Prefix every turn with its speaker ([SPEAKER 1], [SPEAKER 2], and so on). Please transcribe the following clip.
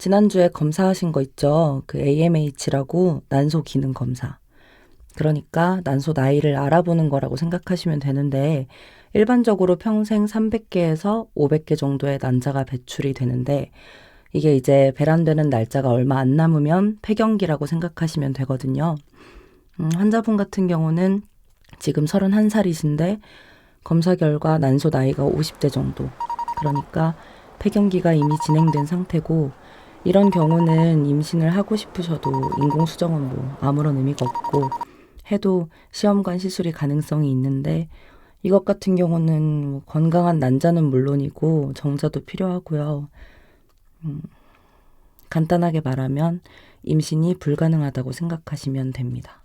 [SPEAKER 1] 지난주에 검사하신 거 있죠? 그 AMH라고 난소 기능 검사. 그러니까 난소 나이를 알아보는 거라고 생각하시면 되는데 일반적으로 평생 300개에서 500개 정도의 난자가 배출이 되는데 이게 이제 배란되는 날짜가 얼마 안 남으면 폐경기라고 생각하시면 되거든요. 음, 환자분 같은 경우는 지금 31살이신데 검사 결과 난소 나이가 50대 정도. 그러니까 폐경기가 이미 진행된 상태고 이런 경우는 임신을 하고 싶으셔도 인공수정은 뭐 아무런 의미가 없고 해도 시험관 시술이 가능성이 있는데 이것 같은 경우는 뭐 건강한 난자는 물론이고 정자도 필요하고요. 음, 간단하게 말하면 임신이 불가능하다고 생각하시면 됩니다.